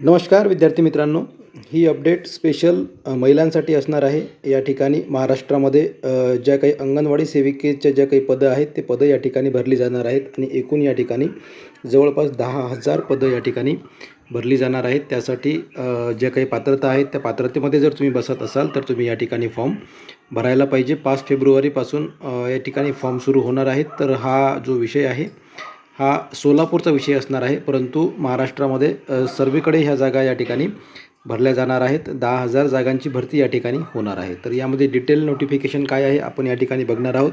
नमस्कार विद्यार्थी मित्रांनो. ही अपडेट स्पेशल महिलांसाठी असणार आहे. या ठिकाणी महाराष्ट्रामध्ये ज्या काही अंगणवाडी सेविकेच्या ज्या काही पदं आहेत ते पदं या ठिकाणी भरली जाणार आहेत आणि एकूण या ठिकाणी जवळपास दहा हजार पदं या ठिकाणी भरली जाणार आहेत. त्यासाठी ज्या काही पात्रता आहेत त्या पात्रतेमध्ये जर तुम्ही बसत असाल तर तुम्ही या ठिकाणी फॉर्म भरायला पाहिजे. पाच फेब्रुवारीपासून या ठिकाणी फॉर्म सुरू होणार आहेत. तर हा जो विषय आहे हा सोलापूरचा विषय असणार आहे परंतु महाराष्ट्रामध्ये सर्वीकडे ह्या जागा या ठिकाणी भरल्या जाणार आहेत. दहा हजार जागांची भरती या ठिकाणी होणार आहे. तर यामध्ये डिटेल नोटिफिकेशन काय आहे आपण या ठिकाणी बघणार आहोत.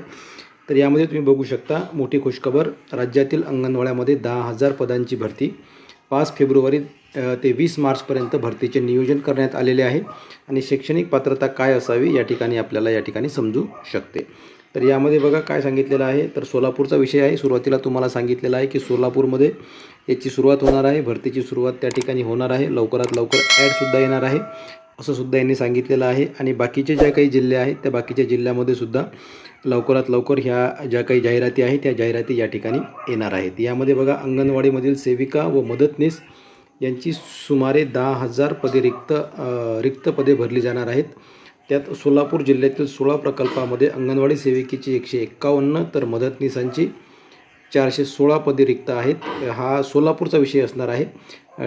तर यामध्ये तुम्ही बघू शकता मोठी खुशखबर राज्यातील अंगणवाड्यामध्ये दहा हजार पदांची भरती. पाच फेब्रुवारी ते वीस मार्चपर्यंत भरतीचे नियोजन करण्यात आलेले आहे. आणि शैक्षणिक पात्रता काय असावी या ठिकाणी आपल्याला या ठिकाणी समजू शकते. तर यामध्ये बघा काय सांगितलेलं आहे. तर सोलापूरचा विषय आहे. सुरुवातीला तुम्हाला सांगितलेलं आहे की सोलापूरमध्ये याची सुरुवात होणार आहे. भरतीची सुरुवात त्या ठिकाणी होणार आहे. लवकरात लवकर ॲडसुद्धा येणार आहे. असं सुद्धा यांनी सांगितलेलं आहे. आणि बाकीचे ज्या काही जिल्हे आहेत त्या बाकीच्या जिल्ह्यामध्ये सुद्धा लवकरात लवकर ह्या ज्या काही जाहिराती आहेत त्या जाहिराती या ठिकाणी येणार आहेत. यामध्ये बघा अंगणवाडीमधील सेविका व मदतनीस यांची सुमारे दहा हजार पदे रिक्त रिक्त पदे भरली जाणार आहेत. त्यात सोलापूर जिल्ह्यातील सोळा प्रकल्पामध्ये अंगणवाडी सेविकेची एकशे एक्कावन्न तर मदतनीसांची चारशे सोळा पदे रिक्त आहेत. हा सोलापूरचा विषय असणार आहे.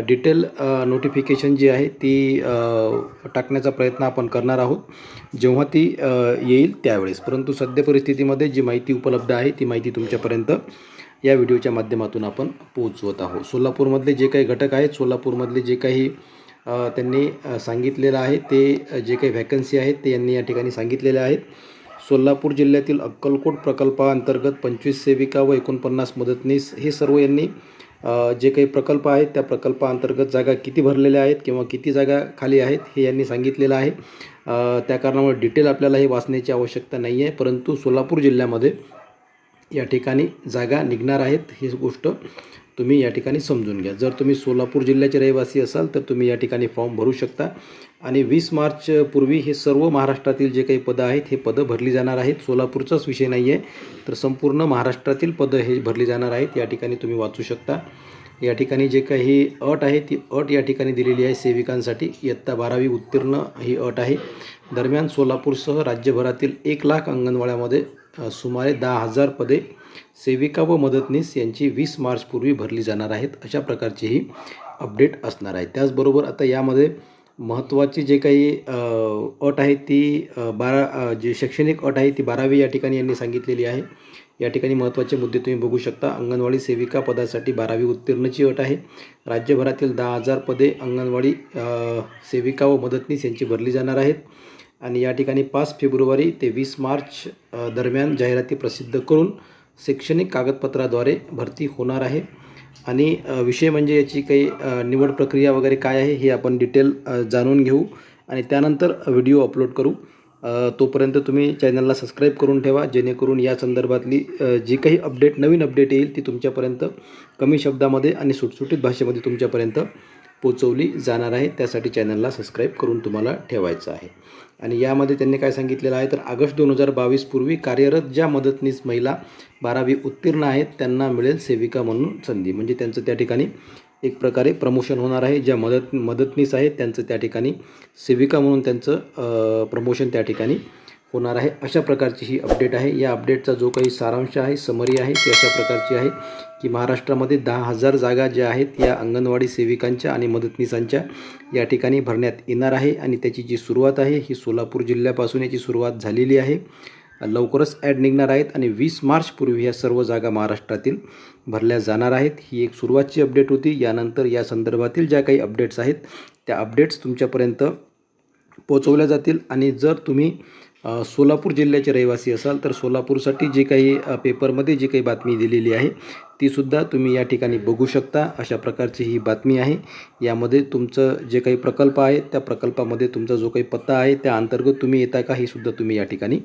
डिटेल नोटिफिकेशन जी आहे ती टाकण्याचा प्रयत्न आपण करणार आहोत. जेव्हा ती येईल त्यावेळेस. परंतु सध्या परिस्थितीमध्ये जी माहिती उपलब्ध आहे ती माहिती तुमच्यापर्यंत या व्हिडिओच्या माध्यमातून आपण पोहोचवत आहोत. सोलापूरमधले जे काही घटक आहेत सोलापूरमधले जे काही त्यांनी सांगितलेलं आहे. ते जे काही व्हॅकन्सी आहेत ते यांनी या ठिकाणी सांगितलेले आहेत. सोलापूर जिल्ह्यातील अक्कलकोट प्रकल्पाअंतर्गत पंचवीस सेविका व एकोणपन्नास मदतनीस हे सर्व यांनी जे काही प्रकल्प आहेत त्या प्रकल्पाअंतर्गत जागा किती भरलेल्या आहेत किंवा किती जागा खाली आहेत हे यांनी सांगितलेलं आहे. त्या कारणामुळे डिटेल आपल्याला हे वाचण्याची आवश्यकता नाही आहे. परंतु सोलापूर जिल्ह्यामध्ये या ठिकाणी जागा निघणार आहेत ही गोष्ट तुम्ही या ठिकाणी समजून घ्या. जर तुम्ही सोलापूर जिल्ह्याचे रहिवासी असाल तर तुम्ही या ठिकाणी फॉर्म भरू शकता. आणि वीस मार्च पूर्वी हे सर्व महाराष्ट्रातील जे काही पदं आहेत हे पदं भरली जाणार आहेत. सोलापूरचाच विषय नाही आहे तर संपूर्ण महाराष्ट्रातील पदं हे भरली जाणार आहेत. या ठिकाणी तुम्ही वाचू शकता. या ठिकाणी जे काही अट आहे ती अट या ठिकाणी दिलेली आहे सेविकांसाठी. इयत्ता बारावी उत्तीर्ण ही अट आहे. दरम्यान सोलापूरसह राज्यभरातील एक लाख अंगणवाड्यामध्ये सुमारे दहा हजार पदे सेविका व मदतनीस यांची वीस मार्चपूर्वी भरली जाणार आहेत अशा प्रकारची ही अपडेट असणार आहे. त्याचबरोबर आता यामध्ये महत्त्वाची जे काही अट आहे ती बारा जे जी शैक्षणिक अट आहे ती बारावी या ठिकाणी यांनी सांगितलेली आहे. या ठिकाणी महत्त्वाचे मुद्दे तुम्ही बघू शकता. अंगणवाडी सेविका पदासाठी बारावी उत्तीर्णची अट आहे. राज्यभरातील दहा हजार पदे अंगणवाडी सेविका व मदतनीस यांची भरली जाणार आहेत. आणि या ठिकाणी पाच फेब्रुवारी ते वीस मार्च दरम्यान जाहिराती प्रसिद्ध करून शैक्षणिक कागदपत्राद्वारे भरती होणार आहे. आणि विषय म्हणजे याची काही निवड प्रक्रिया वगैरे काय आहे हे आपण डिटेल जाणून घेऊ. आणि त्यानंतर व्हिडिओ अपलोड करू. तोपर्यंत तुम्ही चॅनलला सबस्क्राईब करून ठेवा. जेणेकरून या संदर्भातली जी काही अपडेट नवीन अपडेट येईल ती तुमच्यापर्यंत कमी शब्दामध्ये आणि सुटसुटीत भाषेमध्ये तुमच्यापर्यंत पोचवली जाणार आहे. त्यासाठी चॅनलला सबस्क्राईब करून तुम्हाला ठेवायचं आहे. आणि यामध्ये त्यांनी काय सांगितलेलं आहे तर ऑगस्ट दोन हजार बावीस पूर्वी कार्यरत ज्या मदतनीस महिला बारावी उत्तीर्ण आहेत त्यांना मिळेल सेविका म्हणून संधी. म्हणजे त्यांचं त्या ठिकाणी एक प्रकारे प्रमोशन होणार आहे. ज्या मदत मदतनीस आहेत त्यांचं त्या ठिकाणी सेविका म्हणून त्यांचं प्रमोशन त्या ठिकाणी होणार आहे. अशा प्रकारची ही अपडेट आहे. या अपडेटचा जो काही सारांश आहे समरी आहे ती अशा प्रकारची आहे की महाराष्ट्रामध्ये दहा हजार जागा ज्या आहेत या अंगणवाडी सेविकांच्या आणि मदतनीसांच्या या ठिकाणी भरण्यात येणार आहे. आणि त्याची जी सुरुवात आहे ही सोलापूर जिल्ह्यापासून याची सुरुवात झालेली आहे. लवकरच ॲड निघणार आहेत आणि वीस मार्चपूर्वी ह्या सर्व जागा महाराष्ट्रातील भरल्या जाणार आहेत. ही एक सुरुवातची अपडेट होती. यानंतर या संदर्भातील ज्या काही अपडेट्स आहेत त्या अपडेट्स तुमच्यापर्यंत पोचवल्या जातील. आणि जर तुम्ही सोलापूर जिल्ह्याचे रहिवासी असाल तर सोलापूरसाठी जे काही पेपरमध्ये जी काही बातमी दिलेली आहे तीसुद्धा तुम्ही या ठिकाणी बघू शकता. अशा प्रकारची ही बातमी आहे. यामध्ये तुमचं जे काही प्रकल्प आहे त्या प्रकल्पामध्ये तुमचा जो काही पत्ता आहे त्या अंतर्गत तुम्ही येता का ही सुद्धा तुम्ही या ठिकाणी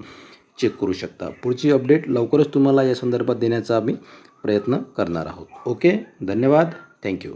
चेक करू शकता. पुढची अपडेट लवकरच तुम्हाला या संदर्भात देण्याचा आम्ही प्रयत्न करणार आहोत. ओके? धन्यवाद. थँक्यू.